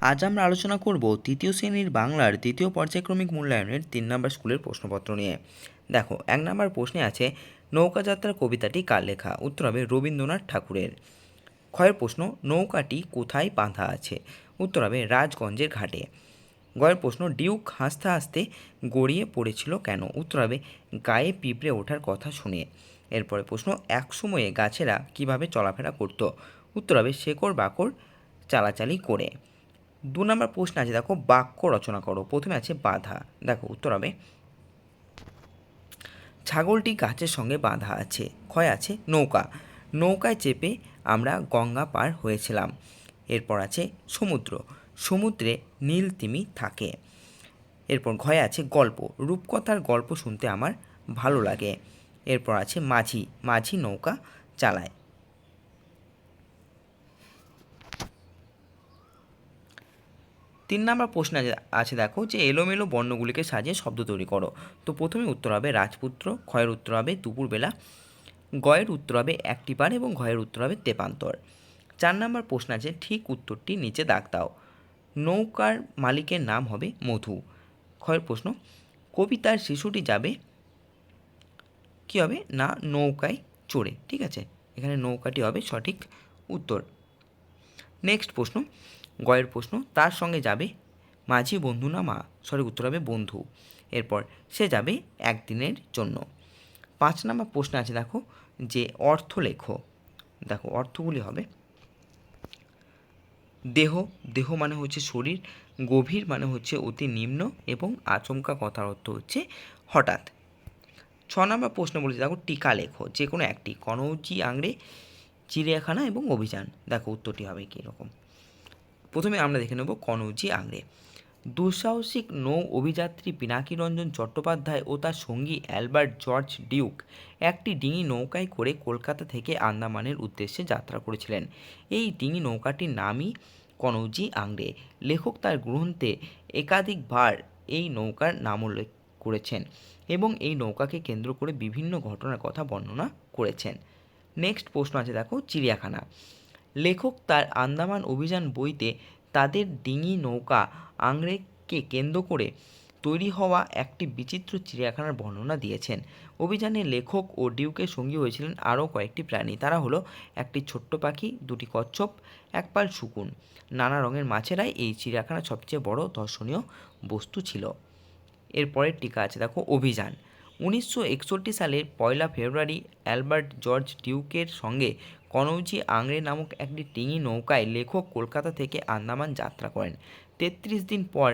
আজ আমরা আলোচনা করব তৃতীয় শ্রেণির বাংলার দ্বিতীয় পর্যায়ক্রমিক মূল্যায়নের তিন নম্বর স্কুলের প্রশ্নপত্র নিয়ে। দেখো, এক নম্বর প্রশ্নে আছে, নৌকাযাত্রার কবিতাটি কার লেখা? উত্তর হবে রবীন্দ্রনাথ ঠাকুরের। ক্ষয়ের প্রশ্ন, নৌকাটি কোথায় বাঁধা আছে? উত্তর হবে রাজগঞ্জের ঘাটে। গয়ের প্রশ্ন, ডিউক হাসতে হাসতে গড়িয়ে পড়েছিল কেন? উত্তর হবে গায়ে পিঁপড়ে ওঠার কথা শুনে। এরপরে প্রশ্ন, এক সময়ে গাছেরা কীভাবে চলাফেরা করত? উত্তর হবে শেকড় বাকড় চালাচালি করে। দু নম্বর প্রশ্ন আছে, দেখো, বাক্য রচনা করো। প্রথমে আছে বাধা। দেখো, উত্তর হবে, ছাগলটি গাছের সঙ্গে বাঁধা আছে। ক্ষয় আছে নৌকা। নৌকায় চেপে আমরা গঙ্গা পার হয়েছিলাম। এরপর আছে সমুদ্র। সমুদ্রে নীল তিমি থাকে। এরপর ঘয়ে আছে গল্প। রূপকথার গল্প শুনতে আমার ভালো লাগে। এরপর আছে মাঝি। মাঝি নৌকা চালায়। তিন নম্বর প্রশ্ন আছে- দেখো যে এলোমেলো বর্ণগুলিকে সাজিয়ে শব্দ তৈরি করো। তো প্রথমে উত্তর হবে রাজপুত্র, ক্ষয়ের উত্তর হবে দুপুরবেলা, গয়ের উত্তর হবে একটি পার এবং ঘয়ের উত্তর হবে তেপান্তর। চার নম্বর প্রশ্ন আছে, ঠিক উত্তরটি নিচে দাগ দাও। নৌকার মালিকের নাম হবে মধু। ক্ষয়ের প্রশ্ন, কবিতার শিশুটি যাবে কী হবে? না, নৌকায় চড়ে, ঠিক আছে? এখানে নৌকাটি হবে সঠিক উত্তর। নেক্সট প্রশ্ন, গয়ের প্রশ্ন, তার সঙ্গে যাবে মাঝি বন্ধু না মা? সঠিক উত্তর হবে বন্ধু। এরপর, সে যাবে একদিনের জন্য। পাঁচ নম্বর প্রশ্ন আছে, দেখো, যে অর্থ লেখো। দেখো, অর্থগুলি হবে দেহ দেহ মানে হচ্ছে শরীর, গভীর মানে হচ্ছে অতি নিম্ন এবং আচমকা কথার অর্থ হচ্ছে হঠাৎ। ছ নম্বর প্রশ্ন বলেছে, দেখো, টিকা লেখো, যে কোনো একটি, কনৌজি, আংড়ে চিড়িয়াখানা এবং অভিযান। দেখো উত্তরটি হবে কীরকম। প্রথমে আমরা দেখে নেব কনৌজি আংড়ে দুঃসাহসিক নৌ অভিযাত্রী পিনাকি রঞ্জন চট্টোপাধ্যায় ও তার সঙ্গী অ্যালবার্ট জর্জ ডিউক একটি ডিঙি নৌকায় করে কলকাতা থেকে আন্দামানের উদ্দেশ্যে যাত্রা করেছিলেন। এই ডিঙি নৌকাটির নামই কনৌজি আংড়ে লেখক তার গ্রন্থে একাধিকবার এই নৌকার নাম উল্লেখ করেছেন এবং এই নৌকাকে কেন্দ্র করে বিভিন্ন ঘটনার কথা বর্ণনা করেছেন। নেক্সট প্রশ্ন আছে দেখো, চিড়িয়াখানা। লেখক তার আন্দামান অভিযান বইতে তাদের ডিঙি নৌকা আংড়েকে কেন্দ্র করে তৈরি হওয়া একটি বিচিত্র চিড়িয়াখানার বর্ণনা দিয়েছেন। অভিযানে লেখক ও ডিউকের সঙ্গী হয়েছিলেন আরও কয়েকটি প্রাণী। তারা হলো একটি ছোট্ট পাখি, দুটি কচ্ছপ, এক পাল শকুন। নানা রঙের মাছেরাই এই চিড়িয়াখানার সবচেয়ে বড় দর্শনীয় বস্তু ছিল। এরপরের টিকা আছে দেখো, অভিযান। উনিশশো একষট্টি সালের পয়লা ফেব্রুয়ারি অ্যালবার্ট জর্জ ডিউকের সঙ্গে কনৌজি আংড়ে নামক একটি ডিঙি নৌকায় লেখক কলকাতা থেকে আন্দামান যাত্রা করেন। তেত্রিশ দিন পর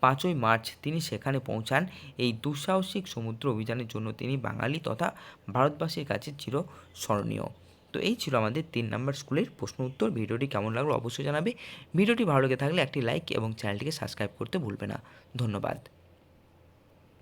পাঁচই মার্চ তিনি সেখানে পৌঁছান। এই দুঃসাহসিক সমুদ্র অভিযানের জন্য তিনি বাঙালি তথা ভারতবাসীর কাছে চির স্মরণীয়। তো এই ছিল আমাদের তিন নম্বর স্কুলের প্রশ্ন উত্তর। ভিডিওটি কেমন লাগল অবশ্যই জানাবে। ভিডিওটি ভালো লেগে থাকলে একটি লাইক এবং চ্যানেলটিকে সাবস্ক্রাইব করতে ভুলবে না। ধন্যবাদ।